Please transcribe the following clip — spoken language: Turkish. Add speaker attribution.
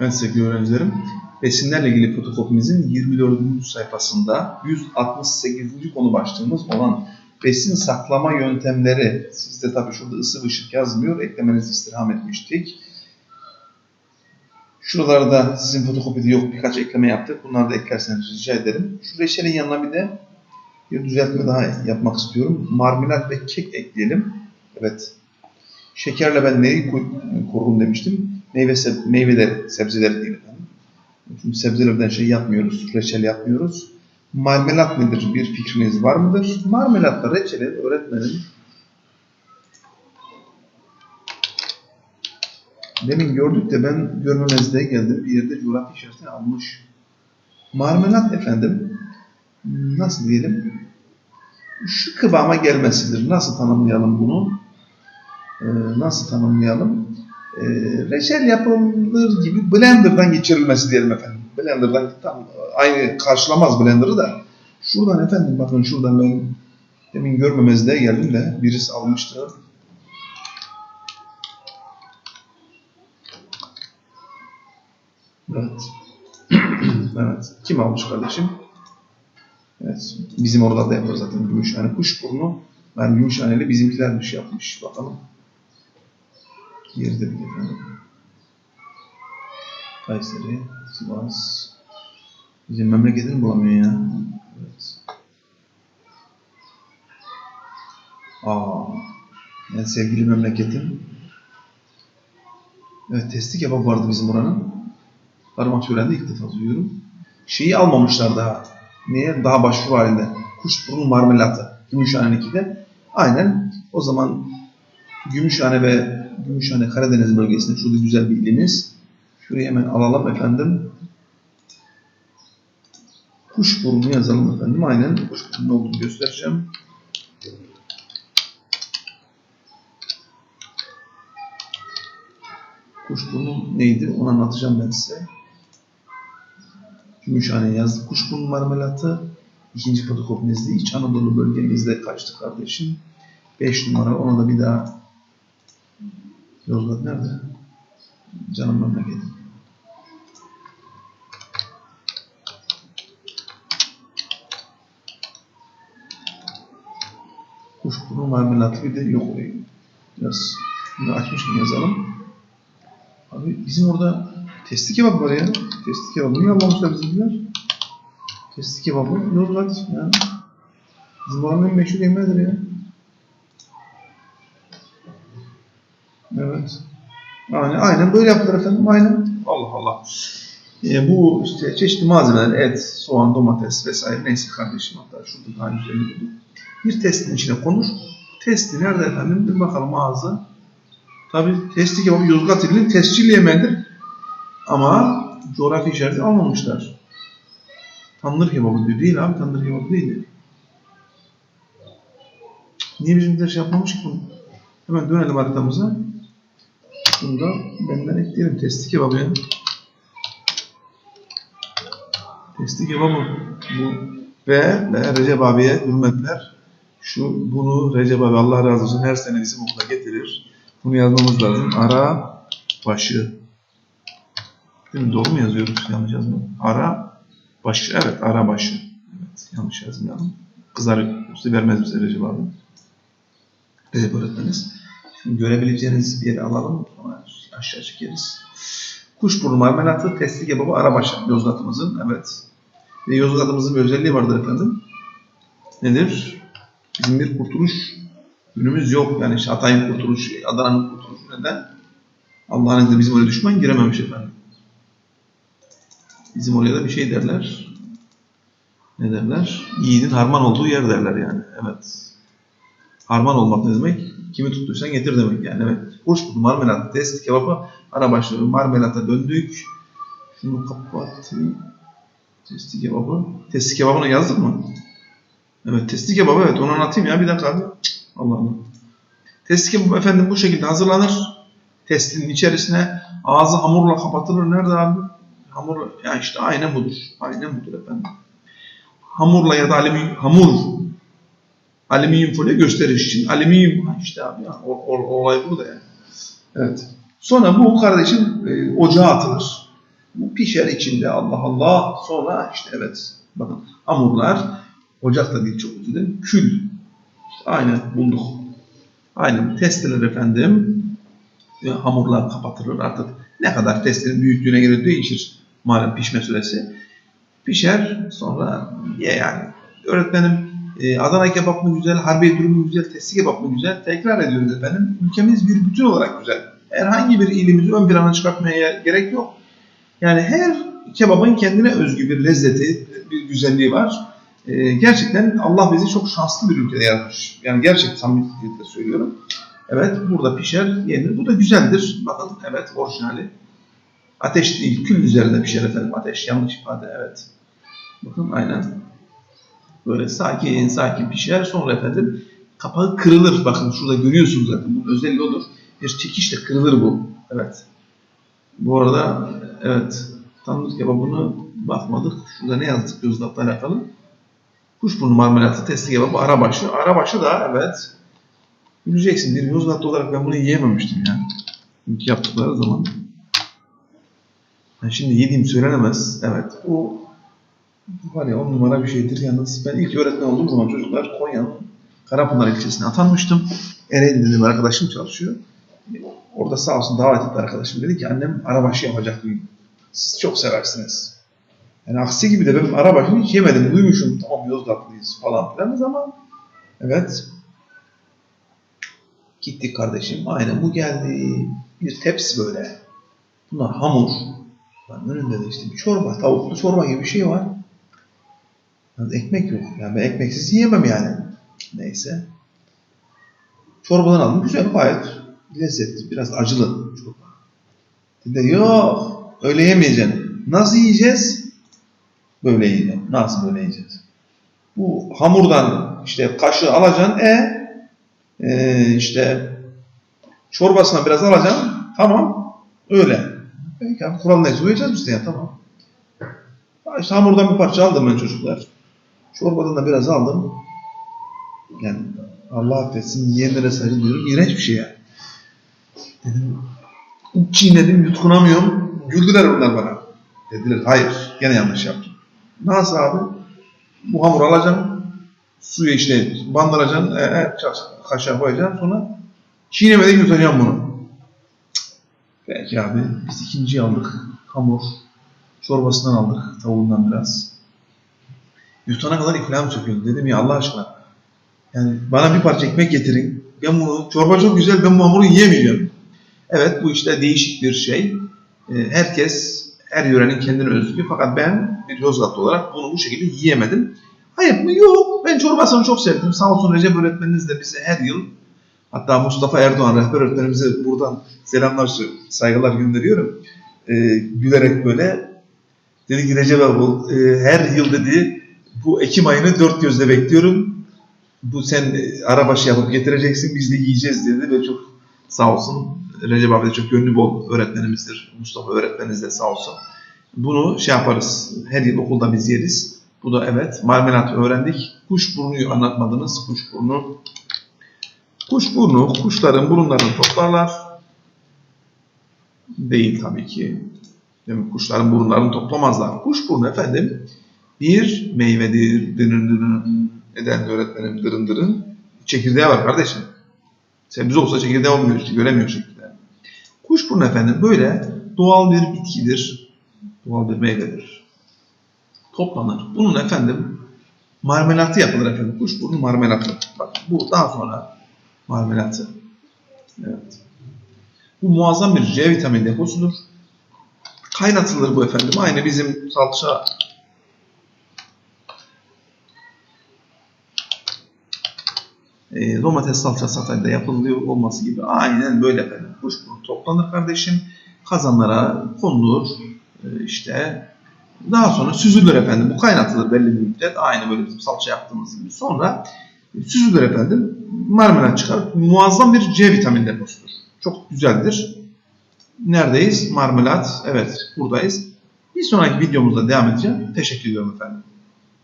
Speaker 1: Evet sevgili öğrencilerim, besinlerle ilgili fotokopimizin 24. sayfasında 168. konu başlığımız olan besin saklama yöntemleri. Sizde tabii şurada ısı ışık yazmıyor, eklemenizi istirham etmiştik. Şuralarda sizin fotokopide yok birkaç ekleme yaptık. Bunları da eklerseniz rica ederim. Şu reçelin yanına bir de bir düzeltme daha yapmak istiyorum. Marmelat ve kek ekleyelim. Evet. Şekerle ben neyi korurum demiştim. Meyve, seb- meyveleri, sebzeleri değil efendim. Çünkü sebzelerden şey yapmıyoruz, reçel yapmıyoruz. Marmelat nedir? Bir fikriniz var mıdır? Marmelatla reçeli öğretmenim Demin gördük de ben görmemezliğe geldim. Bir yerde coğrafi işaretini almış. Marmelat efendim nasıl diyelim şu kıvama gelmesidir. Nasıl tanımlayalım bunu? Ee, nasıl tanımlayalım? Ee, reçel yapılır gibi blenderdan geçirilmesi diyelim efendim. Blenderdan tam aynı karşılamaz blenderı da. Şuradan efendim bakın şuradan ben demin görmemezliğe geldim de birisi almıştı. Evet. evet. Kim almış kardeşim? Evet. Bizim orada da yapar zaten Gümüşhane kuşburnu. Ben Gümüşhaneli bizimkilermiş yapmış. Bakalım. Bir efendim. Kayseri, Sivas. Bizim memleketini bulamıyor ya. Evet. Aa, en sevgili memleketim. Evet, testi kebap vardı bizim oranın. Parmak şöyle ilk defa duyuyorum. Şeyi almamışlar daha. Neye? Daha başvuru halinde. Kuşburnu marmelatı. Gümüşhane 2'de. Aynen. O zaman Gümüşhane ve Gümüşhane Karadeniz bölgesinde şurada güzel bir ilimiz. Şurayı hemen alalım efendim. Kuşburnu yazalım efendim. Aynen. Kuşburnu olduğunu göstereceğim. Kuşburnu neydi? Onu anlatacağım ben size. Gümüşhane yazdık. Kuşburnu marmelatı. İkinci fotokopinizde İç Anadolu bölgemizde kaçtı kardeşim. 5 numara. Ona da bir daha Yozgat nerede? Canım memleketim. Kuşburnu marmelatı bir de yok orayı. Biraz bunu açmışım yazalım. Abi bizim orada testi kebap var ya. Testi kebabı niye almamışlar bizimkiler? Testi kebabı Yozgat ya. Bizim oranın meşhur yemeğidir ya. Evet. Aynen, aynen böyle yaptılar efendim. Aynen. Allah Allah. E, bu işte çeşitli malzemeler, et, soğan, domates vesaire neyse kardeşim hatta şurada daha güzelini bulduk. Bir testin içine konur. Testi nerede efendim? Bir bakalım ağzı. Tabi testi kebabı Yozgat ilinin tescilli yemeğidir. Ama coğrafi işareti almamışlar. Tandır kebabı diyor. Değil abi tandır kebabı değil. Niye bizimkiler şey yapmamış ki bunu? Hemen dönelim haritamıza. Bunu da benden ekleyelim. Testi kebabı ya. Testi kebabı. Bu. Ve, ve Recep abiye hürmetler. Şu bunu Recep abi Allah razı olsun her sene bizim okula getirir. Bunu yazmamız lazım. Ara başı. Değil mi? Doğru mu yazıyoruz? Yanlış yazmıyorum. Ara başı. Evet ara başı. Evet yanlış yazmayalım. Kızar üstü vermez bize Recep abi. Recep öğretmeniz. Şimdi görebileceğiniz bir yere alalım. Aşağı çekeriz. Kuşburnu marmelatı, testi kebabı, arabaşı Yozgat'ımızın. Evet. Ve Yozgat'ımızın bir özelliği vardır efendim. Nedir? Bizim bir kurtuluş günümüz yok. Yani işte Hatay'ın kurtuluşu, Adana'nın kurtuluşu neden? Allah'ın izniyle bizim oraya düşman girememiş efendim. Bizim oraya da bir şey derler. Ne derler? Yiğidin harman olduğu yer derler yani. Evet. Harman olmak ne demek? Kimi tuttuysan getir demek yani. Evet. Kuşburnu, marmelat, testi kebabı, arabaşı, marmelata döndük. Şunu kapatayım. Testi kebabı. Testi kebabını yazdık mı? Evet testi kebabı evet onu anlatayım ya bir dakika abi. Allah Allah. Testi kebabı efendim bu şekilde hazırlanır. Testinin içerisine ağzı hamurla kapatılır. Nerede abi? Hamur ya işte aynen budur. Aynen budur efendim. Hamurla ya da alüminyum hamur alüminyum folyo gösteriş için. Alüminyum işte abi ya o, o- olay burada yani. Evet. Sonra bu kardeşim e, ocağa atılır. Bu pişer içinde Allah Allah. Sonra işte evet bakın hamurlar ocakta değil çok özür dilerim. Kül. İşte aynen bulduk. Aynen testeler efendim. E, hamurlar kapatılır artık. Ne kadar testenin büyüklüğüne göre değişir malum pişme süresi. Pişer sonra ye yani. Öğretmenim e, Adana kebap mı güzel, Harbiye mü güzel, testi kebap mı güzel? Tekrar ediyoruz efendim. Ülkemiz bir bütün olarak güzel. Herhangi bir ilimizi ön plana çıkartmaya gerek yok. Yani her kebabın kendine özgü bir lezzeti, bir güzelliği var. E, gerçekten Allah bizi çok şanslı bir ülkede yaratmış. Yani gerçekten samimiyetle söylüyorum. Evet burada pişer, yenir. Bu da güzeldir. Bakın evet orijinali. Ateş değil, kül üzerinde pişer efendim. Ateş yanlış ifade evet. Bakın aynen. Böyle sakin sakin pişer. Sonra efendim kapağı kırılır. Bakın şurada görüyorsunuz zaten. Bunun özelliği odur. Bir çekişle kırılır bu. Evet. Bu arada evet tandır kebabını bakmadık. Şurada ne yazdık Yozgat'la alakalı? Kuşburnu marmelatı testi kebabı arabaşı. Arabaşı da evet. Bileceksin bir Yozgatlı olarak ben bunu yiyememiştim yani. İlk yaptıkları zaman. Ben şimdi yediğim söylenemez. Evet. Bu var on numara bir şeydir. Yalnız ben ilk öğretmen olduğum zaman çocuklar Konya'nın Karapınar ilçesine atanmıştım. Ereğli dedim arkadaşım çalışıyor. Orada sağ olsun davet etti arkadaşım. Dedi ki annem arabaşı yapacak bugün. Siz çok seversiniz. Yani aksi gibi de ben arabaşını hiç yemedim. Duymuşum tamam Yozgatlıyız falan filan ama evet. Gittik kardeşim. Aynen bu geldi. Bir tepsi böyle. Bunlar hamur. Lan önünde de işte bir çorba, tavuklu çorba gibi bir şey var. Ekmek yok. Yani ben ekmeksiz yiyemem yani. Neyse. Çorbadan aldım. Güzel gayet lezzetli. Biraz acılı çorba. Dedi yok öyle yemeyeceksin. Nasıl yiyeceğiz? Böyle yiyeceğim. Nasıl böyle yiyeceğiz? Bu hamurdan işte kaşığı alacaksın. E, e işte çorbasına biraz alacaksın. Tamam. Öyle. Peki abi kural neyse uyacağız işte ya tamam. İşte hamurdan bir parça aldım ben çocuklar. Çorbadan da biraz aldım. Yani Allah affetsin yiyenlere saygı duyuyorum. İğrenç bir şey ya. Dedim, çiğnedim yutkunamıyorum. Güldüler onlar bana. Dediler hayır gene yanlış yaptım. Nasıl abi? Bu hamuru alacaksın. Suya işte bandıracaksın. E, e, kaşığa koyacaksın. Sonra çiğnemeden yutacaksın bunu. Peki abi biz ikinciyi aldık. Hamur. Çorbasından aldık. Tavuğundan biraz. Yutana kadar iflahım söküldü. Dedim ya Allah aşkına. Yani bana bir parça ekmek getirin. Ben bunu, çorba çok güzel ben bu hamuru yiyemeyeceğim. Evet bu işte değişik bir şey. Ee, herkes, her yörenin kendine özgü. Fakat ben bir Yozgatlı olarak bunu bu şekilde yiyemedim. Hayır mı? Yok. Ben çorbasını çok sevdim. Sağ olsun Recep öğretmeniniz de bize her yıl hatta Mustafa Erdoğan rehber öğretmenimize buradan selamlar, saygılar gönderiyorum. Ee, gülerek böyle dedi ki Recep bu, e, her yıl dedi bu Ekim ayını dört gözle bekliyorum. Bu sen e, arabaşı yapıp getireceksin biz de yiyeceğiz dedi ve çok sağ olsun. Recep abi de çok gönlü bol öğretmenimizdir. Mustafa öğretmenimiz de sağ olsun. Bunu şey yaparız. Her yıl okulda biz yeriz. Bu da evet marmelat öğrendik. Kuşburnu'yu anlatmadınız. Kuşburnu. Kuşburnu kuşların burunlarını toplarlar. Değil tabii ki. Mi? Kuşların burunlarını toplamazlar. Kuşburnu efendim bir meyvedir. Dırın dırın eden öğretmenim dırın dırın. Çekirdeği var kardeşim. Sebze olsa çekirdeği olmuyor işte göremiyor çekirdeği. Kuşburnu efendim böyle doğal bir bitkidir. Doğal bir meyvedir. Toplanır. Bunun efendim marmelatı yapılır efendim. Kuşburnu marmelatı. Bak bu daha sonra marmelatı. Evet. Bu muazzam bir C vitamini deposudur. Kaynatılır bu efendim. Aynı bizim salça e, domates salçası Hatay'da yapılıyor olması gibi aynen böyle efendim. Toplanır kardeşim. Kazanlara konulur. E, işte daha sonra süzülür efendim. Bu kaynatılır belli bir müddet. Aynı böyle bizim salça yaptığımız gibi. Sonra süzülür efendim. Marmelat çıkar. Muazzam bir C vitamini deposudur. Çok güzeldir. Neredeyiz? Marmelat. Evet buradayız. Bir sonraki videomuzda devam edeceğim. Teşekkür ediyorum efendim.